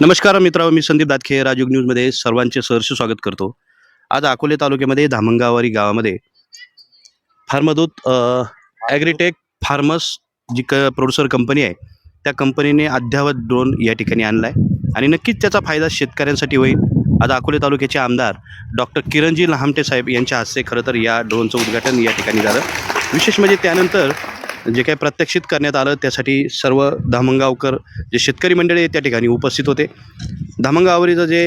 नमस्कार मित्रांनो मी संदीप दातखे राजयोग न्यूजमध्ये सर्वांचे सहर्ष स्वागत करतो. आज अकोले तालुक्यामध्ये धामंगावारी गावामध्ये फार्मदूत ॲग्रीटेक फार्मस जी क प्रोड्युसर कंपनी आहे त्या कंपनीने अद्यावत ड्रोन या ठिकाणी आणला आहे आणि नक्कीच त्याचा फायदा शेतकऱ्यांसाठी होईल. आज अकोले तालुक्याचे आमदार डॉक्टर किरणजी लहामटे साहेब यांच्या हस्ते खरं तर या ड्रोनचं उद्घाटन या ठिकाणी झालं. विशेष म्हणजे त्यानंतर जे काही प्रत्यक्षित करण्यात आलं त्यासाठी सर्व धामणगावकर जे शेतकरी मंडळी आहे त्या ठिकाणी उपस्थित होते. धामणगावरीचं जे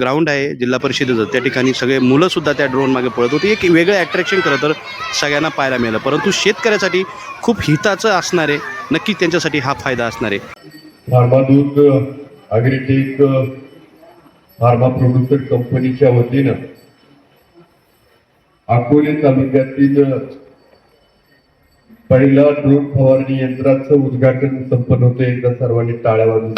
ग्राउंड आहे जिल्हा परिषदेचं त्या ठिकाणी सगळे मुलंसुद्धा त्या ड्रोन मागे पळत होती. एक वेगळं ॲट्रॅक्शन खरं तर सगळ्यांना पाहायला मिळालं. परंतु शेतकऱ्यासाठी खूप हिताचं असणार आहे. त्यांच्यासाठी हा फायदा असणार आहे. फार्मा प्रोड्युसर कंपनीच्या वतीनं अकोले तालुक्यातील पहिला ड्रोन फवारणी यंत्राचं उद्घाटन संपन्न होतं. एकदा सर्वांनी टाळ्या वाजून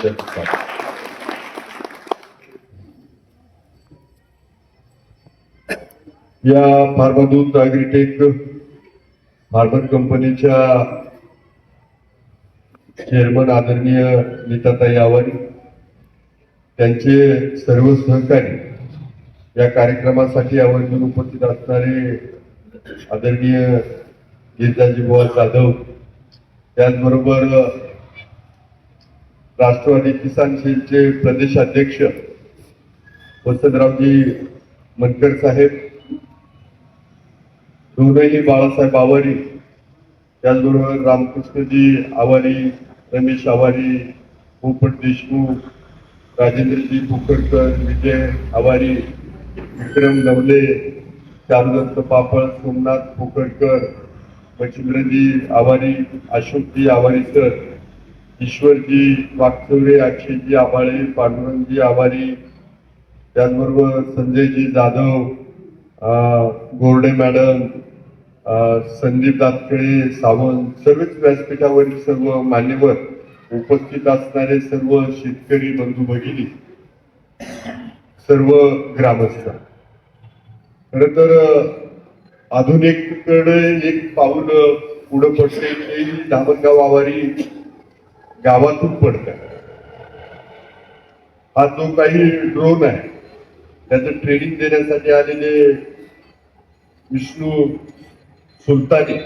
या फार्मादूत अग्रिटेक फार्मर कंपनीच्या चेअरमन आदरणीय नीताताई आवारी त्यांचे सर्व सहकारी या कार्यक्रमासाठी आवर्जून उपस्थित असणारे आदरणीय गीताजी बुवा जाधव. त्याचबरोबर राष्ट्रवादी किसान सेलचे प्रदेश अध्यक्ष वसंतरावजी मनकर साहेब दोनही बाळासाहेब आवारी त्याचबरोबर रामकृष्णजी आवारी रमेश आवारी पोपट देशमुख राजेंद्रजी पोखरकर विजय आवारी विक्रम नवले चारुदत्त पापळ सोमनाथ पोखरकर मच्छिंद्रजी आवारी अशोकजी आवारी सर ईश्वरजी वागचौरे अक्षयजी आबाळे पांडुरंगजी आवारी त्याचबरोबर संजयजी जाधव गोरडे मॅडम संदीप दातकळे सावंत सर्वच व्यासपीठावरील सर्व मान्यवर उपस्थित असणारे सर्व शेतकरी बंधू भगिनी सर्व ग्रामस्थ. खर तर आधुनिककडे एक पाऊल पुढं पडते ते धामणगाव आवारी गावातून पडत. हा जो काही ड्रोन आहे त्याचं ट्रेनिंग देण्यासाठी आलेले विष्णू सुलतानी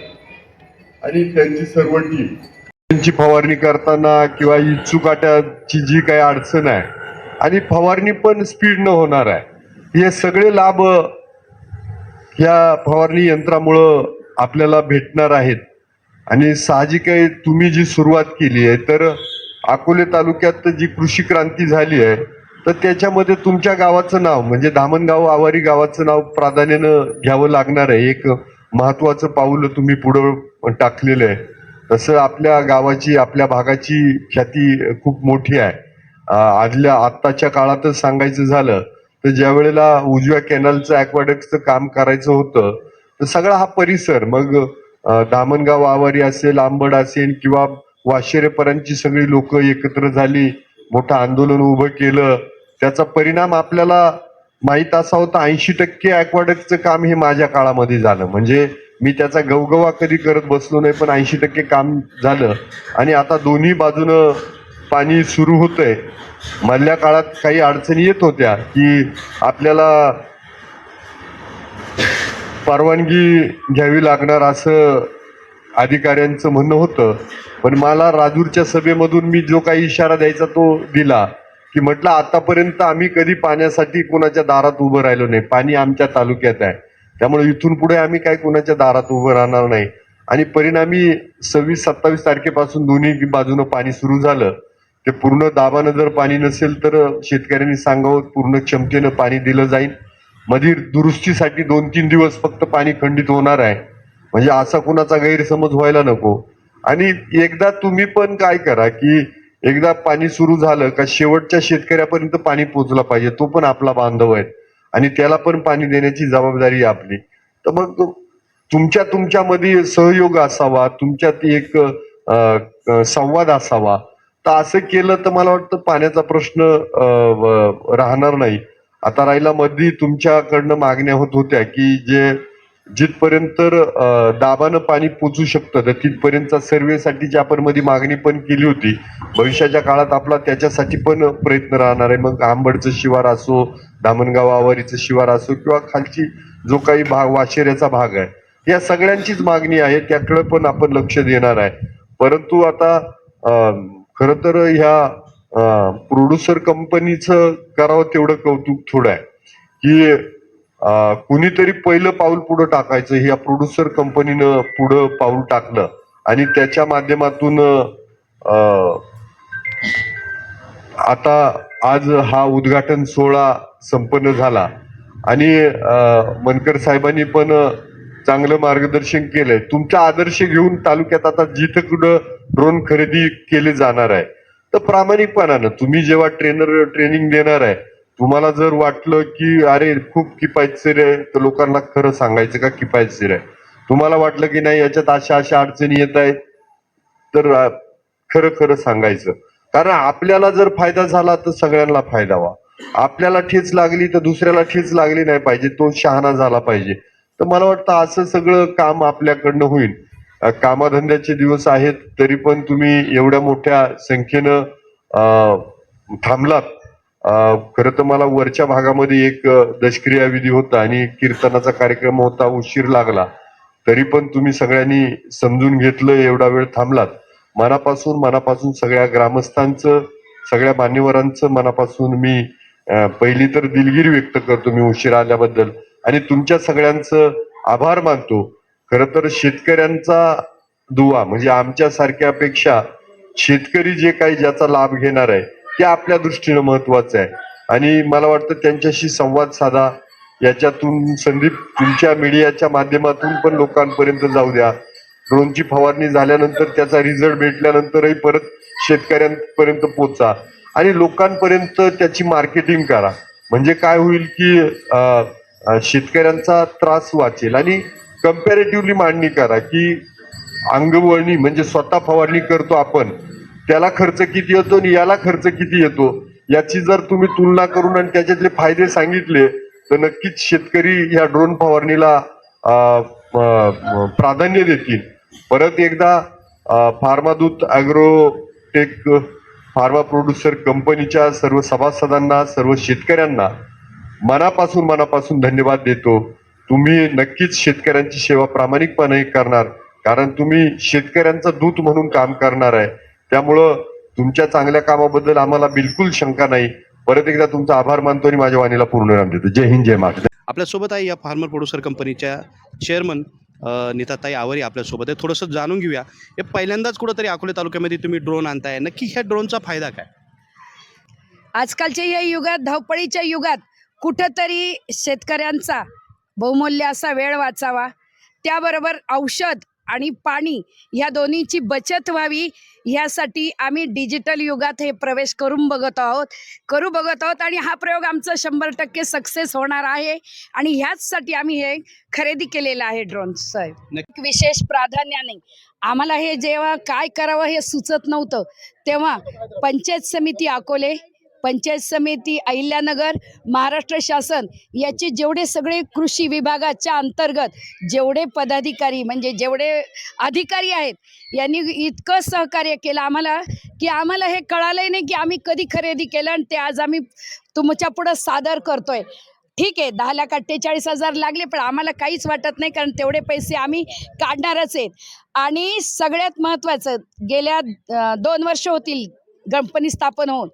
आणि त्यांची सर्व टीम त्यांची फवारणी करताना किंवा इच्छुकाट्याची जी काही अडचण आहे आणि फवारणी पण स्पीड न होणार आहे हे सगळे लाभ या फवारणी यंत्रामुळं आपल्याला भेटणार आहेत. आणि साहजिक आहे तुम्ही जी सुरुवात केली आहे तर अकोले तालुक्यात जी कृषी क्रांती झाली आहे तर त्याच्यामध्ये तुमच्या गावाचं नाव म्हणजे धामणगाव आवारी गावाचं नाव प्राधान्यानं घ्यावं लागणार आहे. एक महत्वाचं पाऊल तुम्ही पुढं टाकलेलं आहे. तसं आपल्या गावाची आपल्या भागाची ख्याती खूप मोठी आहे. आदल्या आत्ताच्या काळातच सांगायचं झालं तर ज्या वेळेला उजव्या कॅनलचं ॲक्वाडक्टचं काम करायचं होतं तर सगळा हा परिसर मग दामणगाव आवारी असेल आंबड असेल किंवा वाशेरेपर्यंतची सगळी लोक एकत्र झाली मोठं आंदोलन उभं केलं त्याचा परिणाम आपल्याला माहीत असा होता ऐंशी टक्के ॲक्वाडक्टचं काम हे माझ्या काळामध्ये झालं. म्हणजे मी त्याचा गवगवा कधी करत बसलो नाही पण ऐंशी टक्के काम झालं. आणि आता दोन्ही बाजूनं पाणी सुरू होतंय. मधल्या काळात काही अडचणी येत होत्या की आपल्याला परवानगी घ्यावी लागणार असं अधिकाऱ्यांचं म्हणणं होतं. पण मला राजूरच्या सभेमधून मी जो काही इशारा द्यायचा तो दिला की म्हटलं आतापर्यंत आम्ही कधी पाण्यासाठी कोणाच्या दारात उभं राहिलो नाही. पाणी आमच्या तालुक्यात आहे. त्यामुळे इथून पुढे आम्ही काय कोणाच्या दारात उभं राहणार नाही. आणि परिणामी सव्वीस सत्तावीस तारखेपासून दोन्ही बाजूनं पाणी सुरू झालं. ते पूर्ण दाबानं जर पाणी नसेल तर शेतकऱ्यांनी सांगावं पूर्ण क्षमतेनं पाणी दिलं जाईल. मधील दुरुस्तीसाठी दोन तीन दिवस फक्त पाणी खंडित होणार आहे. म्हणजे असा कुणाचा गैरसमज व्हायला नको. आणि एकदा तुम्ही पण काय करा की एकदा पाणी सुरू झालं का शेवटच्या शेतकऱ्यापर्यंत पाणी पोचला पाहिजे तो पण आपला बांधव आहे. आणि त्याला पण पाणी देण्याची जबाबदारी आहे आपली. तर मग तुमच्या तुमच्यामध्ये सहयोग असावा तुमच्यात एक संवाद असावा. तर असं केलं तर मला वाटतं पाण्याचा प्रश्न राहणार नाही. आता राहिला मध्ये तुमच्याकडनं मागण्या होत होत्या की जे जिथपर्यंत दाबानं पाणी पोचू शकतं तर तिथपर्यंतचा सर्व्हेसाठी जे आपण मध्ये मागणी पण केली होती भविष्याच्या काळात आपला त्याच्यासाठी पण प्रयत्न राहणार आहे. मग आंबडचं शिवार असो धामणगाव आवारीचं शिवार असो किंवा खालची जो काही भाग वाशेऱ्याचा भाग आहे या सगळ्यांचीच मागणी आहे. त्याकडे पण आपण लक्ष देणार आहे. परंतु आता खर तर ह्या प्रोड्युसर कंपनीचं करावं तेवढं कौतुक थोडं आहे. की कुणीतरी पहिलं पाऊल पुढं टाकायचं ह्या प्रोड्युसर कंपनीनं पुढं पाऊल टाकलं आणि त्याच्या माध्यमातून आता आज हा उद्घाटन सोहळा संपन्न झाला. आणि मनकर साहेबांनी पण चांगलं मार्गदर्शन केलंय. तुमचा आदर्श घेऊन तालुक्यात आता जिथं कुठं ड्रोन खरेदी केले जाणार आहे. तर प्रामाणिकपणानं तुम्ही जेव्हा ट्रेनर ट्रेनिंग देणार आहे तुम्हाला जर वाटलं की अरे खूप किफायतशीर आहे तर लोकांना खरं सांगायचं का किफायतशीर आहे? तुम्हाला वाटलं की नाही याच्यात अशा अशा अडचणी येत आहेत? तर खरं खरं सांगायचं. कारण आपल्याला जर फायदा झाला तर सगळ्यांना फायदा व्हा. आपल्याला ठेच लागली तर दुसऱ्याला ठेच लागली नाही पाहिजे. तो शहाणा झाला पाहिजे. तर मला वाटतं असं सगळं काम आपल्याकडनं होईल. कामाधंद्याचे दिवस आहेत तरी पण तुम्ही एवढ्या मोठ्या संख्येनं थांबलात. खरं तर मला वरच्या भागामध्ये एक अ, दशक्रिया विधी होता आणि कीर्तनाचा कार्यक्रम होता उशीर लागला. तरी पण तुम्ही सगळ्यांनी समजून घेतलं एवढा वेळ थांबलात. मनापासून मनापासून सगळ्या ग्रामस्थांचं सगळ्या मान्यवरांचं मनापासून मी पहिली तर दिलगिरी व्यक्त करतो मी उशीर आल्याबद्दल. आणि तुमच्या सगळ्यांचं आभार मानतो. खर तर शेतकऱ्यांचा दुवा म्हणजे आमच्या सारख्यापेक्षा शेतकरी जे काही ज्याचा लाभ घेणार आहे ते आपल्या दृष्टीनं महत्वाचं आहे. आणि मला वाटतं त्यांच्याशी संवाद साधा. याच्यातून संदीप तुमच्या मीडियाच्या माध्यमातून पण लोकांपर्यंत जाऊ द्या. ड्रोनची फवारणी झाल्यानंतर त्याचा रिझल्ट भेटल्यानंतरही परत शेतकऱ्यांपर्यंत पोचा आणि लोकांपर्यंत त्याची मार्केटिंग करा. म्हणजे काय होईल की शेतकऱ्यांचा त्रास वाचेल. आणि कम्पॅरेटिव्हली मांडणी करा की अंगवळणी म्हणजे स्वतः फवारणी करतो आपण त्याला खर्च किती येतो आणि याला खर्च किती येतो याची जर तुम्ही तुलना करून आणि त्याच्यातले फायदे सांगितले तर नक्कीच शेतकरी या ड्रोन फवारणीला प्राधान्य देतील. परत एकदा फार्मादूत ॲग्रोटेक फार्मा प्रोड्युसर कंपनीच्या सर्व सभासदांना सर्व शेतकऱ्यांना मनापासून मनापासून धन्यवाद देतो. तुम्ही नक्कीच शेतकऱ्यांची सेवा प्रामाणिकपणे करणार कारण तुम्ही शेतकऱ्यांचा दूत म्हणून काम करणार आहे. त्यामुळं तुमच्या चांगल्या कामाबद्दल आम्हाला बिलकुल शंका नाही. परत एकदा तुमचा आभार मानतो आणि माझ्या वाणीला पूर्ण नाम देतो. जय हिंद जय महाराष्ट्र. आपल्यासोबत आहे या फार्मर प्रोड्युसर कंपनीच्या चेअरमन नीताताई आवरी आपल्यासोबत आहे. थोडंसं जाणून घेऊया. हे पहिल्यांदाच कुठंतरी अकोले तालुक्यामध्ये तुम्ही ड्रोन आणताय. नक्की ह्या ड्रोनचा फायदा काय? आजकालच्या या युगात धावपळीच्या युगात कुठंतरी शेतकऱ्यांचा बहुमूल्य असा वेळ वाचावा. त्याबरोबर औषध आणि पाणी ह्या दोन्हीची बचत व्हावी. ह्यासाठी आम्ही डिजिटल युगात हे प्रवेश करून बघत आहोत. करू बघत आहोत आणि हा प्रयोग आमचा शंभर टक्के सक्सेस होणार आहे. आणि ह्याचसाठी आम्ही हे खरेदी केलेलं आहे ड्रोन साहेब एक विशेष प्राधान्याने आम्हाला हे जेव्हा काय करावं हे सुचत नव्हतं तेव्हा पंचायत समिती अकोले पंचायत समिती अहिल्यानगर महाराष्ट्र शासन याचे जेवढे सगळे कृषी विभागाच्या अंतर्गत जेवढे पदाधिकारी म्हणजे जेवढे अधिकारी आहेत यांनी इतकं सहकार्य केलं आम्हाला की आम्हाला हे कळालंही नाही की आम्ही कधी खरेदी केलं आणि ते आज आम्ही तुमच्या पुढं सादर करतोय. ठीक आहे दहा लाख अठ्ठेचाळीस हजार लागले पण आम्हाला काहीच वाटत नाही कारण तेवढे पैसे आम्ही काढणारच आहेत. आणि सगळ्यात महत्त्वाचं गेल्या दोन वर्ष होतील कंपनी स्थापन होऊन.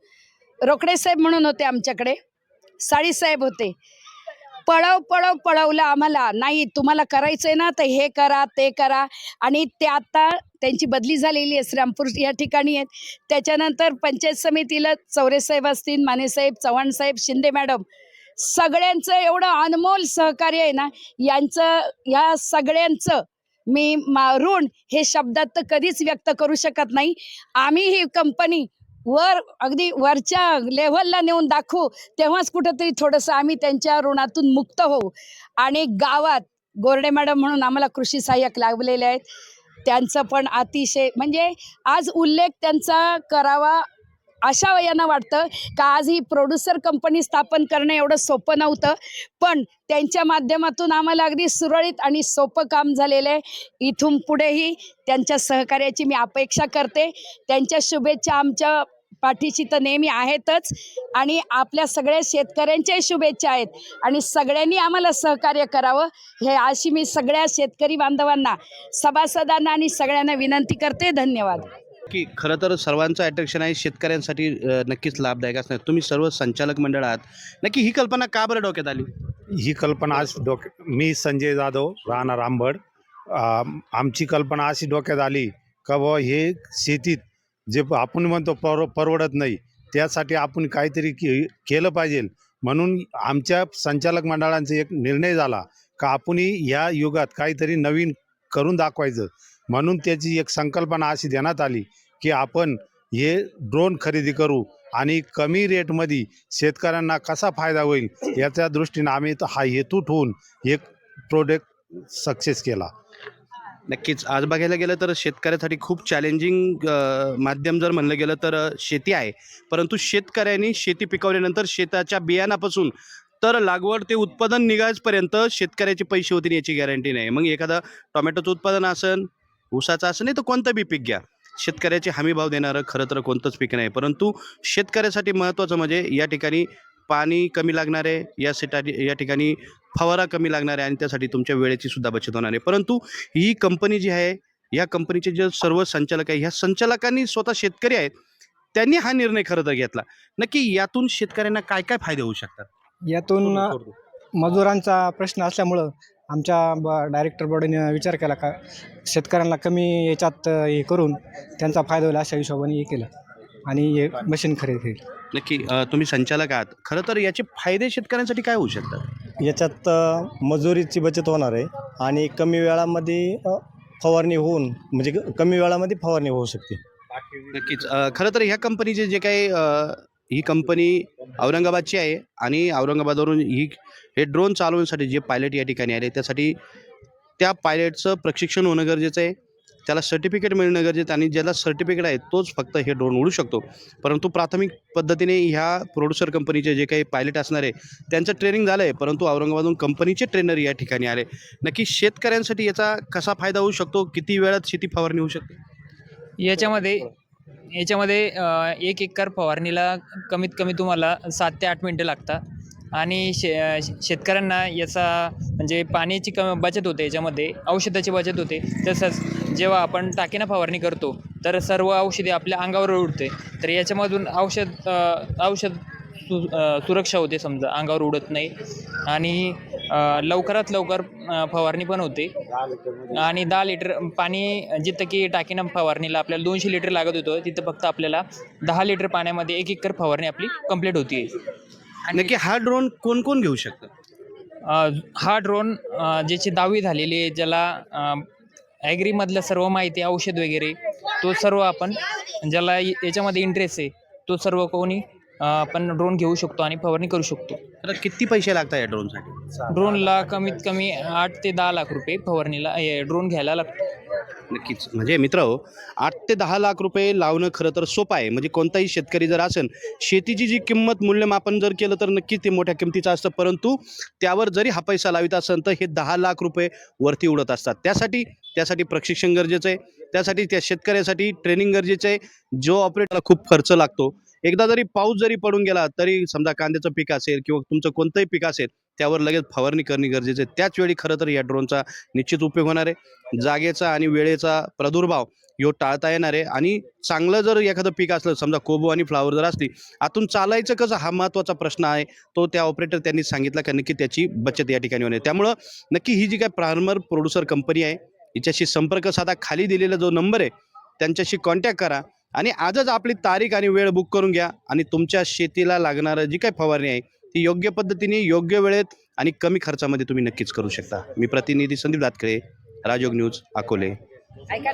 रोकडे साहेब म्हणून होते आमच्याकडे. साळीसाहेब होते. पळव पळव पळवलं आम्हाला. नाही तुम्हाला करायचं आहे ना तर हे करा ते करा. आणि ते आता त्यांची बदली झालेली आहे. श्रीरामपूर या ठिकाणी आहेत. त्याच्यानंतर पंचायत समितीला चौरेसाहेब असतील मानेसाहेब चव्हाणसाहेब शिंदे मॅडम. सगळ्यांचं एवढं अनमोल सहकार्य आहे ना यांचं या सगळ्यांचं मी मा ऋण हे शब्दात तर कधीच व्यक्त करू शकत नाही. आम्ही ही कंपनी वर अगदी वरच्या लेव्हलला नेऊन दाखवू तेव्हाच कुठंतरी थोडंसं आम्ही त्यांच्या ऋणातून मुक्त होऊ. आणि गावात गोरडे मॅडम म्हणून आम्हाला कृषी सहाय्यक लाभलेले आहेत. त्यांचं पण अतिशय म्हणजे आज उल्लेख त्यांचा करावा अशा वयानं वाटतं का आज ही प्रोड्युसर कंपनी स्थापन करणं एवढं सोपं नव्हतं. पण त्यांच्या माध्यमातून आम्हाला अगदी सुरळीत आणि सोपं काम झालेलं आहे. इथून पुढेही त्यांच्या सहकार्याची मी अपेक्षा करते. त्यांच्या शुभेच्छा आमच्या पाठीशी तर नेहमी आहेतच. आणि आपल्या सगळ्या शेतकऱ्यांच्याही शुभेच्छा आहेत. आणि सगळ्यांनी आम्हाला सहकार्य करावं. हे अशी मी सगळ्या शेतकरी बांधवांना सभासदांना आणि सगळ्यांना विनंती करते. धन्यवाद. की खरं तर सर्वांचं अट्रॅक्शन आहे. शेतकऱ्यांसाठी नक्कीच लाभदायक असणार. तुम्ही सर्व संचालक मंडळ आहात. नक्की ही कल्पना का बरं डोक्यात आली? ही कल्पना आज डोक्या मी संजय जाधव आंबड. आम- आमची कल्पना अशी डोक्यात आली का बुवा हे शेतीत जे प- आपण म्हणतो पर परवडत नाही त्यासाठी आपण काहीतरी के केलं पाहिजे. म्हणून आमच्या संचालक मंडळांचा एक निर्णय झाला का आपणही या युगात काहीतरी नवीन करून दाखवायचं. म्हणून त्याची एक संकल्पना अशी देण्यात आली की आपण हे ड्रोन खरेदी करू आणि कमी रेटमध्ये शेतकऱ्यांना कसा फायदा होईल याच्या दृष्टीने आम्ही हा हेतू ठेवून एक प्रोडक्ट सक्सेस केला. नक्कीच. आज बघायला गेलं तर शेतकऱ्यासाठी खूप चॅलेंजिंग माध्यम जर म्हणलं गेलं तर शेती आहे. परंतु शेतकऱ्यांनी शेती पिकवल्यानंतर शेताच्या बियाणापासून तर लागवड ते उत्पादन निघायपर्यंत शेतकऱ्याचे पैसे होतील याची गॅरंटी नाही. मग एखादा टोमॅटोचं उत्पादन असन ऊसाचं असं नाही तर कोणतं बी पीक घ्या. शेतकऱ्याचे हमी भाव देणारं खरं तर कोणतंच पीक नाही. परंतु शेतकऱ्यासाठी महत्त्वाचं म्हणजे या ठिकाणी पाणी कमी लागणार आहे यासाठी या ठिकाणी फवारा कमी लागणार आहे आणि त्यासाठी तुमच्या वेळेची सुद्धा बचत होणार आहे. परंतु ही कंपनी जी आहे या कंपनीचे जे सर्व संचालक आहे ह्या संचालकांनी स्वतः शेतकरी आहेत त्यांनी हा निर्णय खरं तर घेतला. नक्की यातून शेतकऱ्यांना काय काय फायदे होऊ शकतात? यातून मजुरांचा प्रश्न असल्यामुळं आमच्या ब डायरेक्टर बॉडीने विचार केला का शेतकऱ्यांना कमी याच्यात हे करून त्यांचा फायदा होईल अशा हिशोबाने हे केलं. आणि हे मशीन खरेदी केली नक्की अ, तुम्ही संचालक आहात. खरं तर याचे फायदे शेतकऱ्यांसाठी काय होऊ शकतात? याच्यात अ, मजुरीची बचत होणार आहे आणि कमी वेळामध्ये अ, फवारणी होऊन म्हणजे क- कमी वेळामध्ये फवारणी होऊ शकते. नक्कीच. अ, खरं तर ह्या कंपनीचे जे काही अ, ही कंपनी औरंगाबादची आहे आणि औरंगाबादवरून ही हे ड्रोन चालवण्यासाठी जे पायलट या ठिकाणी आले त्यासाठी त्या पायलटचं प्रशिक्षण होणं गरजेचं आहे. त्याला सर्टिफिकेट मिळणं गरजेचं आणि ज्याला सर्टिफिकेट आहे तोच फक्त हे ड्रोन उडू शकतो. परंतु प्राथमिक पद्धतीने ह्या प्रोड्युसर कंपनीचे जे काही पायलट असणार आहे त्यांचं ट्रेनिंग झालं आहे परंतु औरंगाबादहून कंपनीचे ट्रेनर या ठिकाणी आले. नक्की शेतकऱ्यांसाठी याचा कसा फायदा होऊ शकतो? किती वेळात शेती फवारणी होऊ शकते? याच्यामध्ये याच्यामध्ये एक एकर फवारणीला कमीत कमी तुम्हाला सात ते आठ मिनटं लागतात. आणि शे शेतकऱ्यांना याचा म्हणजे पाण्याची क बचत होते याच्यामध्ये औषधाची बचत होते. तसंच जेव्हा आपण टाकीनं फवारणी करतो तर सर्व औषधे आपल्या अंगावर उडते. तर याच्यामधून औषध औषध सु सुरक्षा होते समजा अंगावर उडत नाही. आणि लवकरात लवकर फवारणी पण होते. आणि दहा लिटर पाणी जिथं की टाकीनं फवारणीला आपल्याला दोनशे लिटर लागत होतं तिथं फक्त आपल्याला दहा लिटर पाण्यामध्ये एक एकर फवारणी आपली कंप्लीट होती. नक्की हा ड्रोन कोण कोण घेऊ शकतं? हा ड्रोन ज्याची दहावी झालेली आहे ज्याला ॲग्रीमधलं सर्व माहिती औषध वगैरे तो सर्व आपण ज्याला याच्यामध्ये इंटरेस्ट आहे तो सर्व कोणी आपण ड्रोन घेऊ शकतो आणि फवारणी करू शकतो. तर किती पैसे लागतात या ड्रोनसाठी ड्रोनला कमीत कमी आठ ते दहा लाख रुपये फवारणीला ड्रोन घ्यायला लागतो. नक्कीच. म्हणजे मित्र हो, आठ ते दहा लाख रुपये लावणं खरं तर सोपं आहे. म्हणजे कोणताही शेतकरी जर असेल शेतीची जी किंमत मूल्यमापन जर केलं तर नक्कीच ते मोठ्या किमतीचं असतं. परंतु त्यावर जरी हा पैसा लावित असेल तर हे दहा लाख रुपये वरती उडत असतात. त्यासाठी त्यासाठी प्रशिक्षण गरजेचं आहे. त्यासाठी त्या शेतकऱ्यासाठी ट्रेनिंग गरजेचं आहे. जो ऑपरेटरला खूप खर्च लागतो. एकदा जरी पाऊस जरी पडून गेला तरी समजा कांद्याचं पीक असेल किंवा तुमचं कोणतंही पीक असेल त्यावर लगेच फवारणी करणे गरजेचं आहे. त्याच वेळी खरं तर या ड्रोनचा निश्चित उपयोग होणार आहे. जागेचा आणि वेळेचा प्रादुर्भाव यो टाळता येणार आहे. आणि चांगलं जर एखादं पीक असलं समजा कोबो आणि फ्लावर जर असली आतून चालायचं कसं? हा महत्त्वाचा प्रश्न आहे. तो त्या ऑपरेटर त्यांनी सांगितला का नक्की त्याची बचत या ठिकाणी होणे त्यामुळं नक्की ही जी काय प्रार्मर प्रोड्युसर कंपनी आहे हिच्याशी संपर्क साधा. खाली दिलेला जो नंबर आहे त्यांच्याशी कॉन्टॅक्ट करा. आणि आजच आपली तारीख आणि वेळ बुक करून घ्या. आणि तुमच्या शेतीला लागणारं जी काय फवारणी आहे ती योग्य पद्धतीने योग्य वेळेत आणि कमी खर्चामध्ये तुम्ही नक्कीच करू शकता. मी प्रतिनिधी संदीप दातखळे राजयोग न्यूज अकोले. ऐका